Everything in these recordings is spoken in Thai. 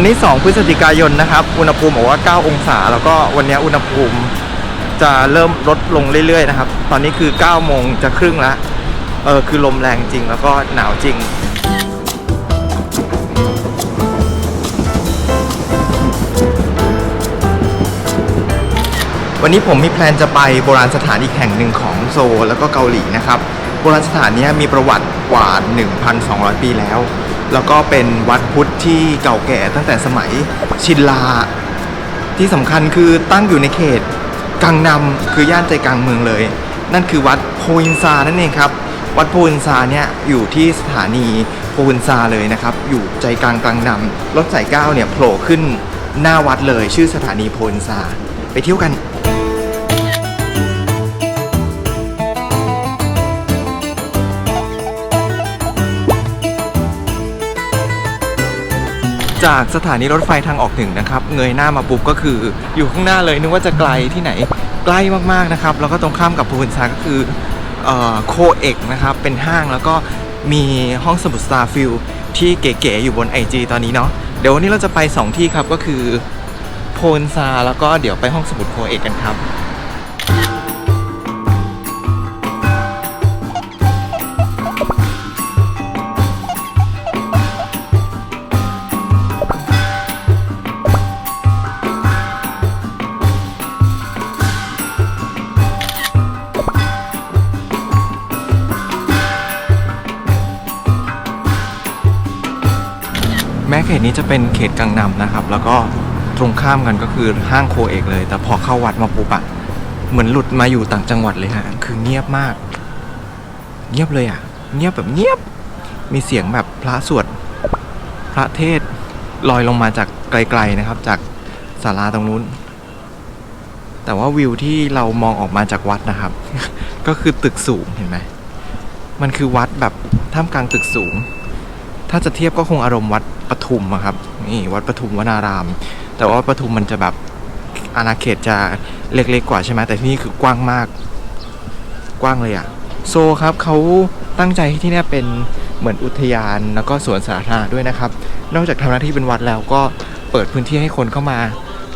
วันนี้ 2 พฤศจิกายนนะครับ อุณหภูมิบอกว่า 9 องศา แล้วก็วันนี้อุณหภูมิจะเริ่มลดลงเรื่อยๆนะครับ ตอนนี้คือ 9 โมงจะครึ่งแล้ว เออ คือลมแรงจริงแล้วก็หนาวจริงวันนี้ผมมีแพลนจะไปโบราณสถานอีกแห่งหนึ่งของโซลแล้วก็เกาหลีนะครับ โบราณสถานนี้มีประวัติกว่า 1,200 ปีแล้ว แล้วก็เป็นวัดพุทธที่เก่าแก่ตั้งแต่สมัยชินลา ที่สำคัญคือตั้งอยู่ในเขตกังนำคือย่านใจกลางเมืองเลย นั่นคือวัดโพอินซานั่นเองครับ วัดโพอินซาเนี่ยอยู่ที่สถานีโพอินซาเลยนะครับ อยู่ใจกลางกลางนำรถสายเก้าเนี่ยโผล่ขึ้นหน้าวัดเลยชื่อสถานีโพอินซาไปเที่ยวกัน จากสถานีรถไฟทางออกหนึ่งนะครับ เงยหน้ามาปุ๊บก็คืออยู่ข้างหน้าเลยนึกว่าจะไกลที่ไหนใกล้มากๆนะครับ แล้วก็ตรงข้ามกับพูนซาก็คือโคเอกนะครับ เป็นห้างแล้วก็มีห้องสมุดสตาร์ฟิลที่เก๋ๆอยู่บน IG ตอนนี้เนาะเดี๋ยววันนี้เราจะไป 2 ที่ครับก็คือโพนซาแล้วก็เดี๋ยวไปห้องสมุดโคเอกกันครับ เขตนี้จะเป็นเขตกังนำนะครับ แล้วก็ตรงข้ามกันก็คือห้างโคเอกเลย แต่พอเข้าวัดมาปุ๊บอะเหมือนหลุดมาอยู่ต่างจังหวัดเลยฮะคือเงียบมาก เงียบเลยอะเงียบแบบเงียบ มีเสียงแบบพระสวดพระเทศลอยลงมาจากไกลๆนะครับ จากศาลาตรงนู้น แต่ว่าวิวที่เรามองออกมาจากวัดนะครับ ก็คือตึกสูงเห็นไหมมันคือวัดแบบท่ามกลางตึกสูง ถ้าจะเทียบก็คงอารมณ์วัดปทุมครับนี่วัดปทุมวนาราม แต่ว่าปทุมมันจะแบบอาณาเขตจะเล็กๆกว่าใช่ไหมแต่ที่นี่คือกว้างมากกว้างเลยอะโซครับเขาตั้งใจให้ที่นี่เป็นเหมือนอุทยานแล้วก็สวนสาธารณะด้วยนะครับ นอกจากทำหน้าที่เป็นวัดแล้วก็เปิดพื้นที่ให้คนเข้ามา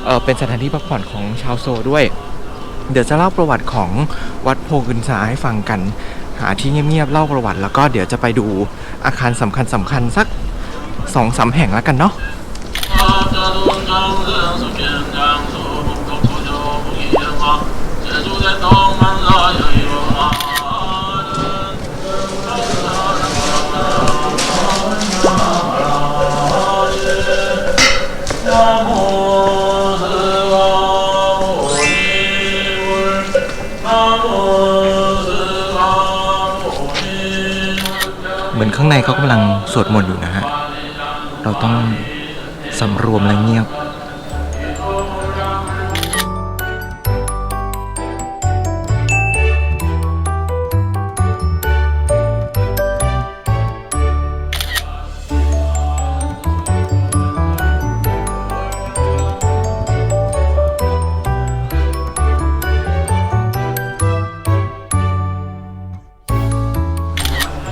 เเป็นสถานที่พักผ่อนของชาวโซด้วย เดี๋ยวจะเล่าประวัติของวัดโพกึนซาให้ฟังกัน หาที่เงียบๆเล่าประวัติ แล้วก็เดี๋ยวจะไปดูอาคารสำคัญสำคัญๆสักสองสามแห่งแล้วกันเนาะเห มือนข้างในเขากำลังสวดมนต์อยู่นะฮะ เราต้องสำรวมและเงียบ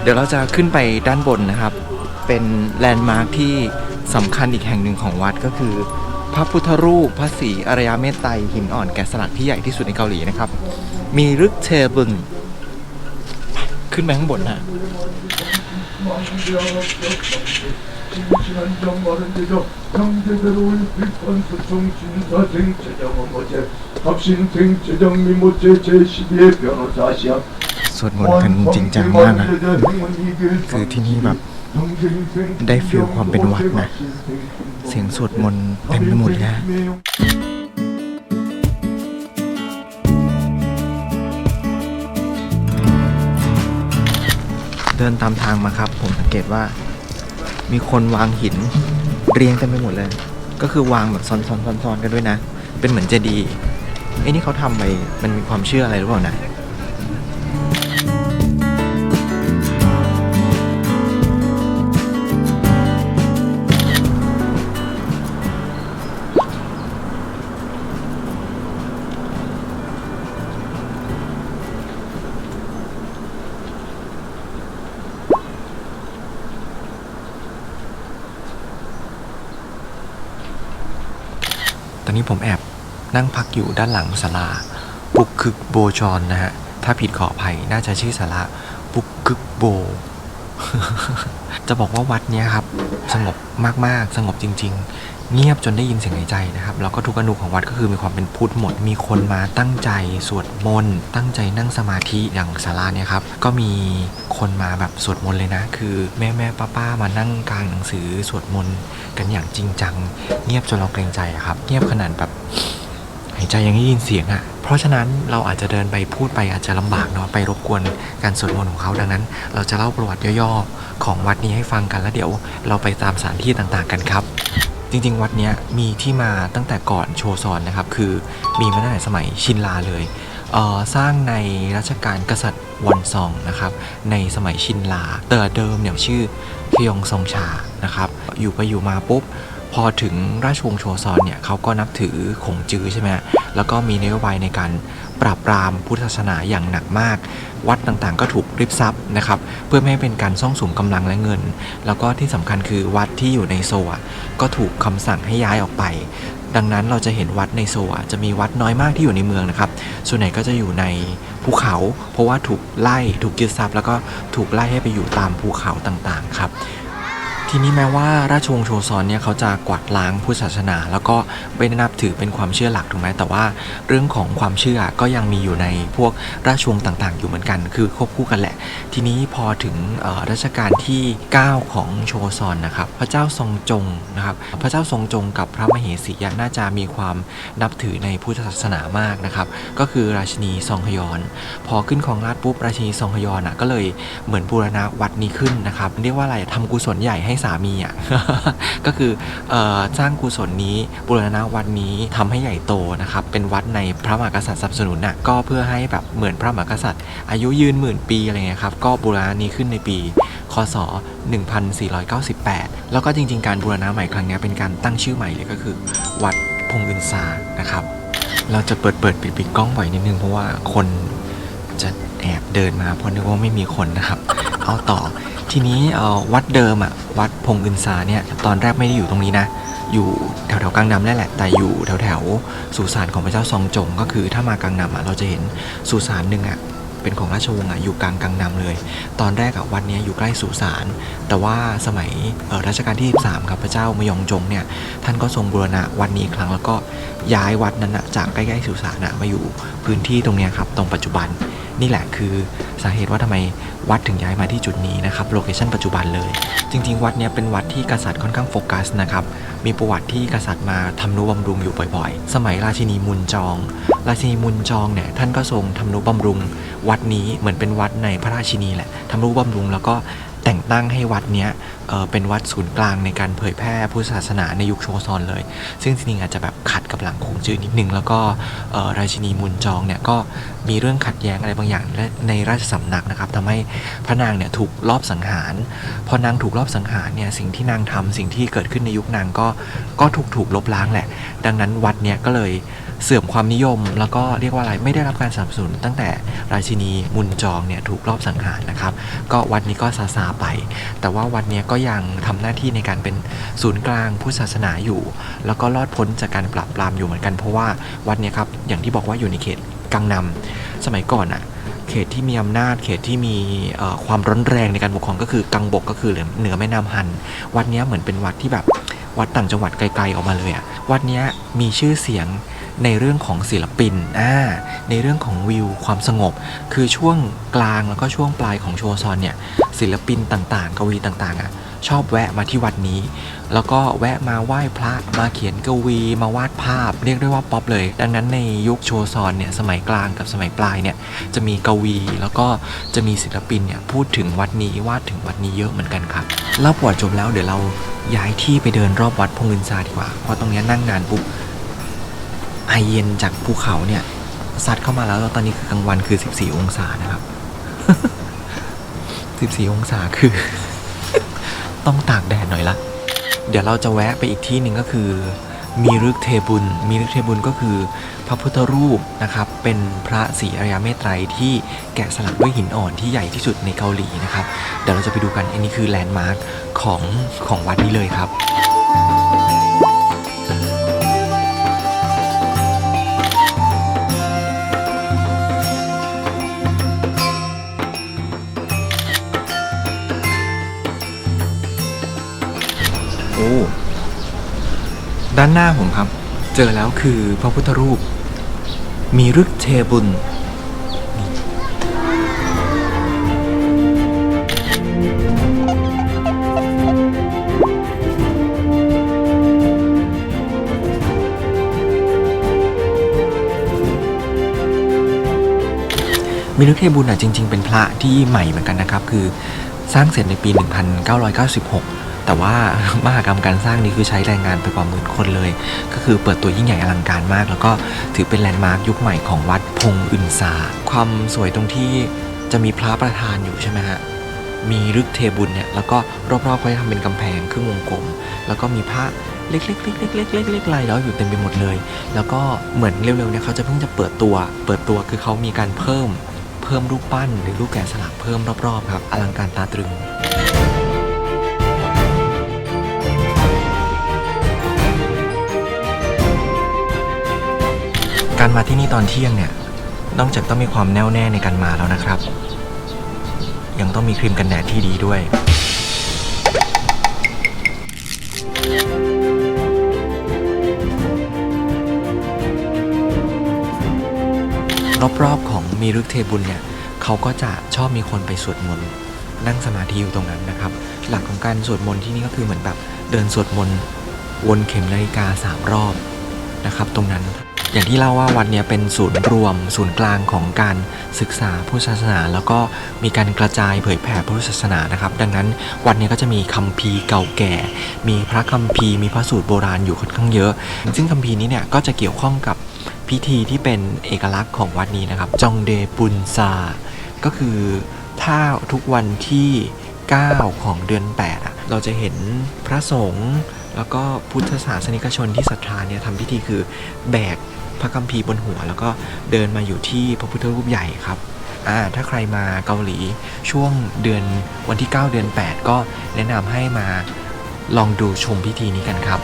เดี๋ยวเราจะขึ้นไปด้านบนนะครับ เป็นแลนด์มาร์คที่สำคัญอีกแห่งหนึ่งของวัดก็คือ พระพุทธรูปพระศรีอารยเมตไตรหินอ่อนแกะสลักที่ใหญ่ที่สุดในเกาหลีนะครับ มีรึกเชบึงขึ้นไปข้างบนนะ สวดมนต์กันจริงจังมากนะคือที่นี่แบบได้ฟิลความเป็นวัดนะ เสียงสวดมนต์เต็มไปหมดเลยเดินตามทางมาครับ ผมสังเกตว่า มีคนวางหินเรียงเต็มไปหมดเลย ก็คือวางแบบซ้อนๆๆๆกันด้วยนะ เป็นเหมือนเจดีย์ไอ้นี่เขาทำไปมันมีความเชื่ออะไรหรือเปล่านะ นี้ผมแอบนั่งพักอยู่ด้านหลังศาลาปุกคึกโบจรนะฮะ ถ้าผิดขออภัยน่าจะชื่อศาลาปุกคึกโบ จะบอกว่าวัดเนี้ยครับ สงบมากๆ สงบจริง ๆ เงียบจนได้ยินเสียงหายใจนะครับ แล้วก็ทุกอนูของวัดก็คือมีความเป็นพุทธหมด มีคนมาตั้งใจสวดมนต์ ตั้งใจนั่งสมาธิอย่างศาลาเนี่ยครับ ก็มีคนมาแบบสวดมนต์เลยนะ คือแม่แม่ป้าป้ามานั่งกลางหนังสือสวดมนต์กันอย่างจริงจัง เงียบจนเราเกรงใจครับ เงียบขนาดแบบายใจยังได้ยินเสียงอะ่ะ เพราะฉะนั้นเราอาจจะเดินไปพูดไปอาจจะลำบากเนาะไปรบกวนการสวดมนต์ของเขาดังนั้น เราจะเล่าประวัติย่อๆของวัดนี้ให้ฟังกันแล้วเดี๋ยวเราไปตามสถานที่ต่างๆกันครับจริงๆ วัดนี้มีที่มาตั้งแต่ก่อนโชซอนนะครับ คือมีมาตั้งแต่สมัยชินลาเลยเสร้างในรัชกาลกษัตริย์วอนซองนะครับในสมัยชินลาแต่เดิมเนี่ยชื่อพยองซงชานะครับอยู่ไปอยู่มาปุ๊บ พอถึงราชวงศ์โชซอนเนี่ยเขาก็นับถือขงจื้อใช่ไหมแล้วก็มีนโยบายในการปราบปรามพุทธศาสนาอย่างหนักมาก วัดต่างๆก็ถูกริบทรัพย์นะครับ เพื่อไม่ให้เป็นการซ่องสุมกำลังและเงิน แล้วก็ที่สำคัญคือวัดที่อยู่ในโซะก็ถูกคำสั่งให้ย้ายออกไป ดังนั้นเราจะเห็นวัดในโซะจะมีวัดน้อยมากที่อยู่ในเมืองนะครับ ส่วนใหญ่ก็จะอยู่ในภูเขา เพราะว่าถูกไล่ถูกยึดทรัพย์แล้วก็ถูกไล่ให้ไปอยู่ตามภูเขาต่างๆครับ ทีนี้แม้ว่าราชวงศ์โชซอนเนี่ยเขาจะกวาดล้างพุทธศาสนา แล้วก็ ไม่ได้นับถือเป็นความเชื่อหลักถูกไหมแต่ว่าเรื่องของความเชื่อก็ยังมีอยู่ในพวกราชวงศ์ต่างๆ อยู่เหมือนกัน คือควบคู่กันแหละ ทีนี้พอถึงรัชกาลที่ 9 ของโชซอนนะครับ พระเจ้าทรงจงนะครับ พระเจ้าทรงจงกับพระมเหสีอะน่าจะมีความนับถือในพุทธศาสนามากนะครับ ก็คือราชินีซองฮยอน พอขึ้นของราชปุ๊บราชินีซองฮยอนอะก็เลยเหมือนบูรณะวัดนี้ขึ้นนะครับ เรียกว่าอะไรทำกุศลใหญ่ให้สามีอะก็คืออ,อสร้างกุศลนี้บูรณะวัดนี้ทำให้ใหญ่โตนะครับ เป็นวัดในพระมหากษัตริย์สนับสนุนน่ะก็เพื่อให้แบบเหมือนพระมหากษัตริย์ อายุยืนหมื่นปีอะไรเงี้ยครับ ก็บูรณะนี้ขึ้นในปี คศ 1498 แล้วก็จริง ๆ การบูรณะใหม่ครั้งนี้เป็นการตั้งชื่อใหม่เลยก็คือ วัดพงอึนซานะครับ เราจะเปิดเปิดปิดปิดกล้องบ่อยนิดนึงเพราะว่าคนจะแอบเดินมาเพราะนึกว่าไม่มีคนนะครับ เอาต่อทีนี้เอ่อวัดเดิมอะวัดพงอึนซาเนี่ยตอนแรกไม่ได้อยู่ตรงนี้นะ อยู่แถวๆกลางน้ำนั่นแหละ แต่อยู่แถวๆสุสานของพระเจ้าซองจง ก็คือถ้ามากลางน้ำอะเราจะเห็นสุสานหนึ่งอะเป็นของราชวงศ์อะอยู่กลางกลางนำเลย ตอนแรกอะวัดนี้อยู่ใกล้สุสาน แต่ว่าสมัยรัชกาลที่ 13 ครับพระเจ้ามยองจงเนี่ยท่านก็ทรงบูรณะวัดนี้ครั้งแล้วก็ย้ายวัดนั้นอะจากใกล้ๆสุสานอะมาอยู่พื้นที่ตรงเนี้ยครับตรงปัจจุบัน นี่แหละคือสาเหตุว่าทำไมวัดถึงย้ายมาที่จุดนี้นะครับโลเคชั่นปัจจุบันเลย จริง ๆ วัดเนี้ยเป็นวัดที่กษัตริย์ค่อนข้างโฟกัสนะครับมีประวัติที่กษัตริย์มาทำนุบำรุงอยู่บ่อยๆ สมัยราชินีมุนจอง ราชินีมุนจองเนี่ยท่านก็ทรงทำนุบำรุง วัดนี้เหมือนเป็นวัดในพระราชินีแหละทำนุบำรุงแล้วก็ แต่งตั้งให้วัดเนี้ยเเป็นวัดศูนย์กลางในการเผยแพร่พุทธศาสนาในยุคโชซอนเลย ซึ่งจริงๆอาจจะแบบขัดกับหลังคงจืดนิดนึง แล้วก็ราชินีมุนจองเนี่ยก็มีเรื่องขัดแย้งอะไรบางอย่างในราชสำนักนะครับทำให้พระนางเนี่ยถูกลอบสังหาร พอนางถูกลอบสังหารเนี่ยสิ่งที่นางทำสิ่งที่เกิดขึ้นในยุคนางก็ก็ถูกถูกลบล้างแหละ ดังนั้นวัดเนี่ยก็เลย เสื่อมความนิยม แล้วก็เรียกว่าอะไรไม่ได้รับการสนับสนุน ตั้งแต่ราชินีมุนจองเนี่ยถูกลอบสังหารนะครับ ก็วัดนี้ก็ซาซาไป แต่ว่าวัดนี้ก็ยังทำหน้าที่ในการเป็นศูนย์กลางพุทธศาสนาอยู่ แล้วก็รอดพ้นจากการปราบปรามอยู่เหมือนกันเพราะว่าวัดนี้ครับอย่างที่บอกว่าอยู่ในเขตกังนำสมัยก่อนอะเขตที่มีอำนาจเขตที่มีความร้อนแรงในการปกครองก็คือกังบกก็คือเหนือแม่น้ำฮัน วัดนี้เหมือนเป็นวัดที่แบบวัดต่างจังหวัดไกลๆออกมาเลยอะ วัดนี้มีชื่อเสียงในเรื่องของศิลปินอ่าในเรื่องของวิวความสงบ คือช่วงกลางแล้วก็ช่วงปลายของโชซอนเนี่ยศิลปินต่างๆ กวีต่างๆอะ ชอบแวะมาที่วัดนี้ แล้วก็แวะมาไหว้พระมาเขียนกวีมาวาดภาพ เรียกได้ว่าป๊อปเลย ดังนั้นในยุคโชซอนเนี่ยสมัยกลางกับสมัยปลายเนี่ยจะมีกวีแล้วก็จะมีศิลปินเนี่ยพูดถึงวัดนี้วาดถึงวัดนี้เยอะเหมือนกันครับเล่าประวัติจบแล้วเดี๋ยวเราย้ายที่ไปเดินรอบวัดพงเงินซาดีกว่าเพราะตรงนี้นั่งนานปุ๊บไอเย็นจากภูเขาเนี่ยซัดเข้ามาแล้วแล้วตอนนี้คือกลางวันคือ 14 องศานะครับ 14 องศาคือ ต้องตากแดดหน่อยละ เดี๋ยวเราจะแวะไปอีกที่หนึ่งก็คือ มีรึกเทบุญ มีรึกเทบุญก็คือ พระพุทธรูปนะครับ เป็นพระศรีอริยเมตไตรที่แกะสลักด้วยหินอ่อนที่ใหญ่ที่สุดในเกาหลีนะครับ เดี๋ยวเราจะไปดูกัน อันนี้คือแลนด์มาร์คของของวัดนี้เลยครับ ด้านหน้าผมครับ เจอแล้วคือพระพุทธรูป มีรึกเทบุญมิรุเทบุญอะจริง ๆ เป็นพระที่ใหม่เหมือนกันนะครับ คือสร้างเสร็จในปี 1996 แต่ว่ามหากรรมการสร้างนี้คือใช้แรงงานไปกว่าหมื่นคนเลย ก็คือเปิดตัวยิ่งใหญ่อลังการมาก แล้วก็ถือเป็นแลนด์มาร์คยุคใหม่ของวัดพงอึนซาความสวยตรงที่จะมีพระประธานอยู่ใช่ไหมฮะมีรึกเทบุญเนี่ยแล้วก็รอบๆเขาจะทำเป็นกำแพงครึ่งวงกลม แล้วก็มีพระเล็กๆๆๆๆๆๆลายล้ออยู่เต็มไปหมดเลย แล้วก็เหมือนเร็วๆเนี่ยเขาจะเพิ่งจะเปิดตัว เปิดตัวคือเขามีการเพิ่มเพิ่มรูปปั้นหรือรูปแกะสลักเพิ่มรอบๆครับอลังการตาตรึง การมาที่นี่ตอนเที่ยงเนี่ย นอกจากต้องมีความแน่วแน่ในการมาแล้วนะครับ ยังต้องมีครีมกันแดดที่ดีด้วย รอบๆของมีรึกเทบุญเนี่ยเขาก็จะชอบมีคนไปสวดมนต์นั่งสมาธิอยู่ตรงนั้นนะครับ หลักของการสวดมนต์ที่นี่ก็คือเหมือนแบบเดินสวดมนต์วนเข็มนาฬิกาสามรอบนะครับ ตรงนั้น อย่างที่เล่าว่าวัดนี้เป็นศูนย์รวม ศูนย์กลางของการศึกษาพุทธศาสนา แล้วก็มีการกระจายเผยแผ่พุทธศาสนานะครับ ดังนั้นวัดนี้ก็จะมีคัมภีร์เก่าแก่ มีพระคัมภีร์มีพระสูตรโบราณอยู่ค่อนข้างเยอะ ซึ่งคัมภีร์นี้เนี่ยก็จะเกี่ยวข้องกับพิธีที่เป็นเอกลักษณ์ของวัดนี้นะครับ จองเดปุนซา ก็คือถ้าทุกวันที่ 9 ของเดือน8อะเราจะเห็นพระสงฆ์แล้วก็พุทธศาสนิกชนที่ศรัทธาเนี่ยทำพิธีคือแบก พระคัมภีร์บนหัว แล้วก็เดินมาอยู่ที่พระพุทธรูปใหญ่ครับอ่าถ้าใครมาเกาหลีช่วงเดือนวันที่ 9 เดือน 8 ก็แนะนำให้มาลองดูชมพิธีนี้กันครับ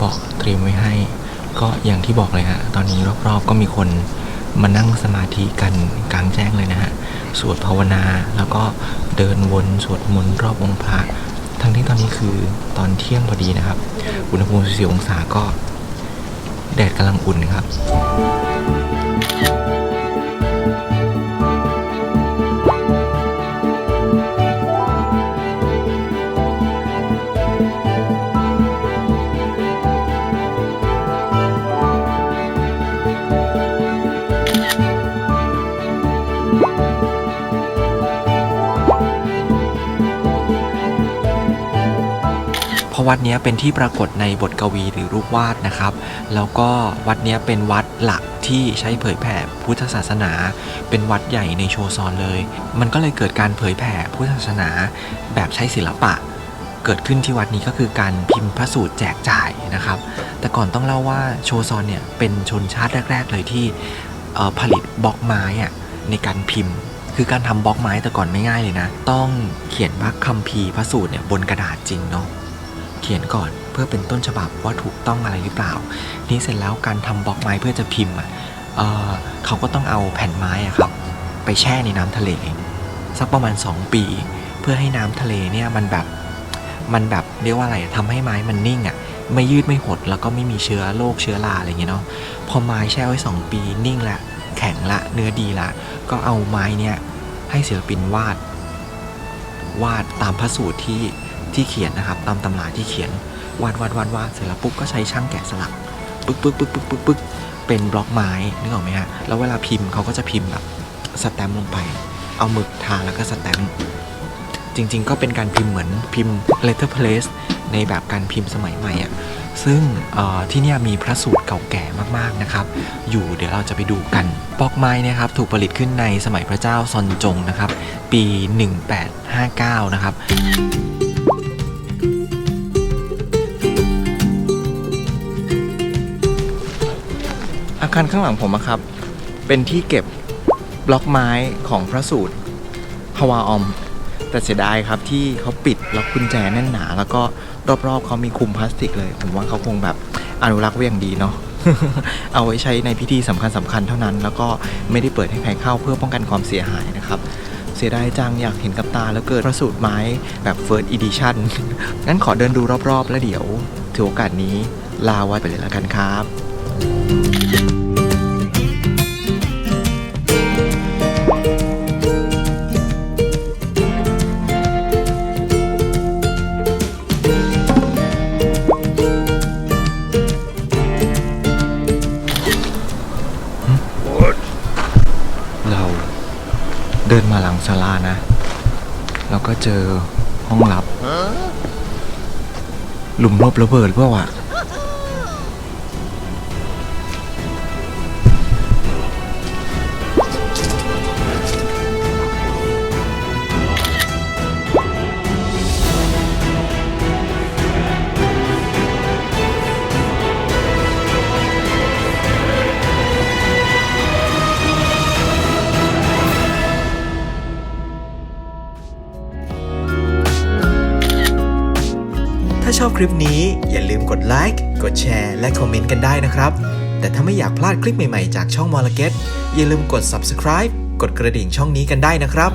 บาะเตรียมไว้ให้ ก็อย่างที่บอกเลยฮะตอนนี้รอบๆก็มีคนมานั่งสมาธิกันกลางแจ้งเลยนะฮะสวดภาวนาแล้วก็เดินวนสวดมนต์รอบองค์พระ ทั้งที่ตอนนี้คือตอนเที่ยงพอดีนะครับ อุณหภูมิ14องศาก็แดดกำลังอุ่นครับ วัดนี้เป็นที่ปรากฏในบทกวีหรือรูปวาดนะครับ แล้วก็วัดนี้เป็นวัดหลักที่ใช้เผยแผ่พุทธศาสนา เป็นวัดใหญ่ในโชซอนเลย มันก็เลยเกิดการเผยแผ่พุทธศาสนาแบบใช้ศิลปะ เกิดขึ้นที่วัดนี้ก็คือการพิมพ์พระสูตรแจกจ่ายนะครับ แต่ก่อนต้องเล่าว่าโชซอนเนี่ยเป็นชนชาติแรก ๆ เลยที่ผลิตบล็อกไม้ในการพิมพ์คือการทำบล็อกไม้แต่ก่อนไม่ง่ายเลยนะ ต้องเขียนพระคัมภีร์พระสูตรเนี่ยบนกระดาษจริงเนาะ เขียนก่อนเพื่อเป็นต้นฉบับว่าถูกต้องอะไรหรือเปล่า นี่เสร็จแล้วการทำบล็อกไม้เพื่อจะพิมพ์อะเขาก็ต้องเอาแผ่นไม้อะครับ ไปแช่ในน้ำทะเลสักประมาณ 2 ปี เพื่อให้น้ำทะเลเนี่ยมันแบบมันแบบเรียกว่าอะไรทำให้ไม้มันนิ่งอะไม่ยืดไม่หดแล้วก็ไม่มีเชื้อโรคเชื้อราอะไรอย่างเงี้ยเนาะพอไม้แช่ไว้ 2 ปีนิ่งละแข็งละเนื้อดีละ ก็เอาไม้เนี่ยให้ศิลปินวาด วาดตามพระสูตรที่ ที่เขียนนะครับตามตำราที่เขียนวาดวาดวาดวาดเสร็จแล้วปุ๊บก็ใช้ช่างแกะสลักปึ๊กปึ๊กปึ๊กปึ๊กปึ๊กปึ๊กเป็นบล็อกไม้นึกออกไหมฮะแล้วเวลาพิมพ์เขาก็จะพิมพ์แบบสแตมป์ลงไป เอาหมึกทาแล้วก็สแตมป์จริง ๆ ก็เป็นการพิมพ์เหมือนพิมพ์ letterpress ในแบบการพิมพ์สมัยใหม่อะซึ่งที่นี่มีพระสูตรเก่าแก่มากๆนะครับ อยู่เดี๋ยวเราจะไปดูกันปอกไม้นะครับถูกผลิตขึ้นในสมัยพระเจ้าซอนจงนะครับ ปี 1859 นะครับ อาคารข้างหลังผมอะครับ เป็นที่เก็บบล็อกไม้ของพระสูตรฮาวาออม แต่เสียดายครับที่เขาปิดล็อกกุญแจแน่นหนา แล้วก็รอบๆเขามีคุมพลาสติกเลย ผมว่าเขาคงแบบอนุรักษ์ไว้อย่างดีเนาะ เอาไว้ใช้ในพิธีสำคัญสคัญๆเท่านั้น แล้วก็ไม่ได้เปิดให้ใครเข้าเพื่อป้องกันความเสียหายนะครับ เสียดายจังอยากเห็นกับตาแล้วเกิดพระสูตรไม้แบบ First Edition งั้นขอเดินดูรอบๆ แล้วเดี๋ยวถือโอกาสนี้ลาไว้ไปเลยแล้วกันครับเร นะ แล้วก็เจอห้องลับ หลุมรบระเบิดเปล่าวะ คลิปนี้อย่าลืมกดไลค์ กดแชร์ และคอมเมนต์กันได้นะครับ แต่ถ้าไม่อยากพลาดคลิปใหม่ๆ จากช่องมอลเก็ตอย่าลืมกด subscribe กดกระดิ่งช่องนี้กันได้นะครับ